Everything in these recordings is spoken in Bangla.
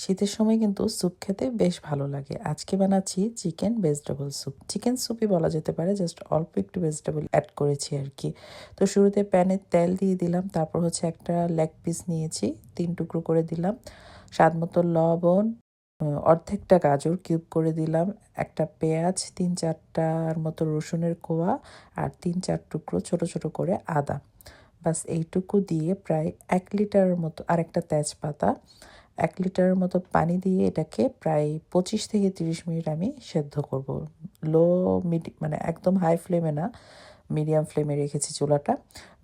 শীতের সময় কিন্তু স্যুপ খেতে বেশ ভালো লাগে। আজকে বানাচ্ছি চিকেন ভেজিটেবল স্যুপ। চিকেন স্যুপই বলা যেতে পারে, জাস্ট অল্প একটু ভেজিটেবল অ্যাড করেছি আর কি। তো শুরুতে প্যানে তেল দিয়ে দিলাম, তারপর হচ্ছে একটা লেগ পিস নিয়েছি, তিন টুকরো করে দিলাম। স্বাদ মতো লবণ অর্ধেকটা গাজর কিউব করে দিলাম, একটা পেঁয়াজ, তিন চারটার মতো রসুনের কোয়া আর তিন চার টুকরো ছোট ছোট করে আদা। বাস এইটুকু দিয়ে প্রায় এক লিটারের মতো আর একটা তেজপাতা এক লিটারের মতো পানি দিয়ে এটাকে প্রায় পঁচিশ থেকে তিরিশ মিনিট আমি সেদ্ধ করব। লো মিডি মানে একদম হাই ফ্লেমে না মিডিয়াম ফ্লেমে রেখেছি চুলাটা।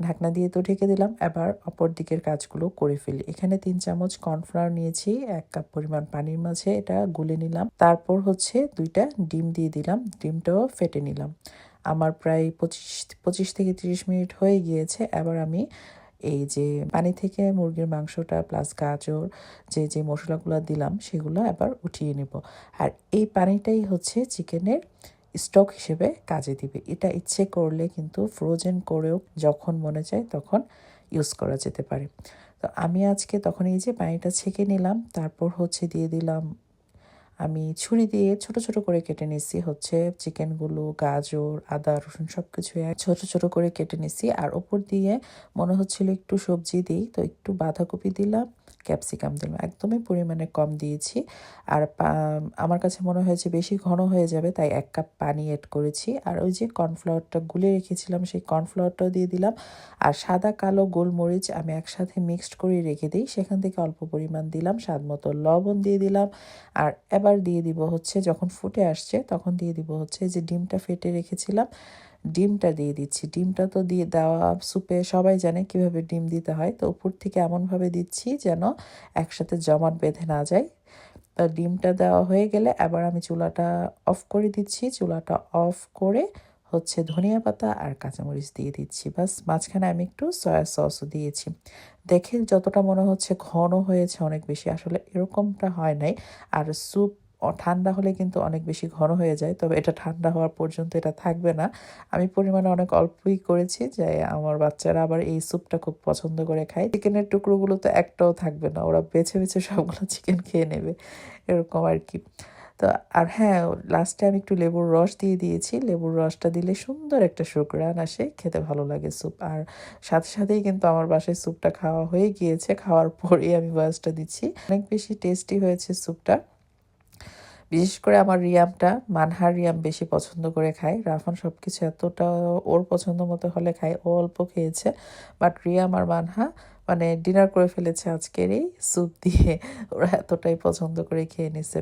ঢাকনা দিয়ে তো ঢেকে দিলাম, এবার অপর দিকের কাজগুলো করে ফেলি। এখানে তিন চামচ কর্নফ্লাওয়ার নিয়েছি, এক কাপ পরিমাণ পানির মাঝে এটা গুলে নিলাম। তারপর হচ্ছে দুইটা ডিম দিয়ে দিলাম, ডিমটাও ফেটে নিলাম। আমার প্রায় পঁচিশ পঁচিশ থেকে তিরিশ মিনিট হয়ে গিয়েছে, এবার আমি এই যে পানি থেকে মুরগির মাংসটা প্লাস গাজর, যে যে মশলাগুলো দিলাম সেগুলো আবার উঠিয়ে নেব। আর এই পানিটাই হচ্ছে চিকেনের স্টক হিসেবে কাজে দিবে। এটা ইচ্ছে করলে কিন্তু ফ্রোজেন করেও যখন মনে চায় তখন ইউজ করা যেতে পারে। তো আমি আজকে তখন এই যে পানিটা ছেঁকে নিলাম, তারপর হচ্ছে দিয়ে দিলাম আমি ছুরি দিয়ে ছোট ছোট করে কেটে নিছি হচ্ছে চিকেনগুলো, গাজর, আদা, রসুন সব কিছু ছোট ছোট করে কেটে নিছি। আর ওপর দিয়ে মনে হচ্ছিল একটু সবজি দিই, তো একটু বাঁধাকপি দিলাম। ক্যাপসিকাম দিলাম। একদমই পরিমাণে কম দিয়েছি। আর আমার কাছে মনে হয়েছে বেশি ঘন হয়ে যাবে, তাই এক কাপ পানি অ্যাড করেছি। আর ওই যে কর্নফ্লাওয়ারটা গুলে রেখেছিলাম, সেই কর্নফ্লাওয়ারটাও দিয়ে দিলাম। আর সাদা কালো গোলমরিচ আমি একসাথে মিক্সড করে রেখে দিই। সেখান থেকে অল্প পরিমাণ দিলাম, স্বাদ মতো লবণ দিয়ে দিলাম। আর এবার দিয়ে দিব হচ্ছে, যখন ফুটে আসছে, তখন দিয়ে দিব হচ্ছে যে ডিমটা ফেটে রেখেছিলাম, ডিমটা দিয়ে দিচ্ছি। ডিমটা তো দিয়ে দেওয়া স্যুপে সবাই জানে কীভাবে ডিম দিতে হয়। তো উপর থেকে এমনভাবে দিচ্ছি যেন একসাথে জমাট বেঁধে না যায় তা ডিমটা দেওয়া হয়ে গেলে এবার আমি চুলাটা অফ করে দিচ্ছি। চুলাটা অফ করে হচ্ছে ধনিয়া পাতা আর কাঁচামরিচ দিয়ে দিচ্ছি। বাস মাঝখানে আমি একটু সয়া সসও দিয়েছি। দেখে যতটা মনে হচ্ছে ঘন হয়েছে, অনেক বেশি। আসলে এরকমটা হয় নাই। আর স্যুপ ঠান্ডা হলে কিন্তু অনেক বেশি ঘন হয়ে যায়, তবে এটা ঠান্ডা হওয়ার পর্যন্ত এটা থাকবে না। আমি পরিমাণে অনেক অল্পই করেছি যে আমার বাচ্চারা আবার এই স্যুপটা খুব পছন্দ করে খায়। চিকেনের টুকরোগুলো তো একটাও থাকবে না, ওরা বেছে বেছে সবগুলো চিকেন খেয়ে নেবে, এরকম আর কি। তো আর হ্যাঁ লাস্টে আমি একটু লেবুর রস দিয়ে দিয়েছি, লেবুর রসটা দিলে সুন্দর একটা শুকরান আসে, খেতে ভালো লাগে স্যুপ। আর সাথে সাথেই কিন্তু আমার বাসায় স্যুপটা খাওয়া হয়ে গিয়েছে, খাওয়ার পরেই আমি বয়সটা দিচ্ছি। অনেক বেশি টেস্টি হয়েছে স্যুপটা। বিশেষ করে আমার রিয়ামটা, মানহার রিয়াম বেশি পছন্দ করে খায়। রাফান সব কিছু এতটা ওর পছন্দ মতো হলে খায়, ও অল্প খেয়েছে। বাট রিয়াম আর মানহা মানে ডিনার করে ফেলেছে আজকের এই স্যুপ দিয়ে। ওরা এতটাই পছন্দ করে খেয়ে নিছে।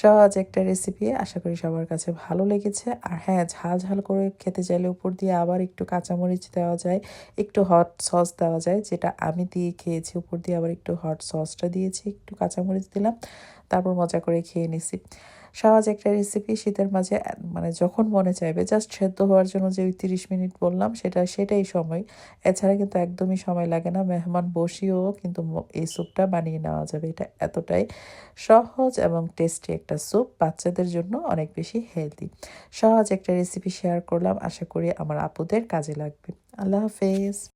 সহজ একটা রেসিপি আশা করি সবার কাছে ভালো লেগেছে। আর হ্যাঁ ঝাল ঝাল করে খেতে চাইলে উপর দিয়ে আবার একটু কাঁচামরিচ দেওয়া যায়, একটু হট সস দেওয়া যায়, যেটা আমি দিয়ে খেয়েছি। উপর দিয়ে আবার একটু হট সসটা দিয়েছি, একটু কাঁচামরিচ দিলাম, তারপর মজা করে খেয়ে নিছি। সহজ একটা রেসিপি শীতের মাঝে মানে যখন মনে চাইবে জাস্ট সেদ্ধ হওয়ার জন্য যে ওই তিরিশ মিনিট বললাম, সেটা, সেটাই সময়। এছাড়া কিন্তু একদমই সময় লাগে না, মেহমান বসিয়েও কিন্তু এই স্যুপটা বানিয়ে নেওয়া যাবে। এটা এতটাই সহজ এবং টেস্টি একটা স্যুপ বাচ্চাদের জন্য অনেক বেশি হেলদি সহজ একটা রেসিপি শেয়ার করলাম, আশা করি আমার আপুদের কাজে লাগবে। আল্লাহ হাফেজ।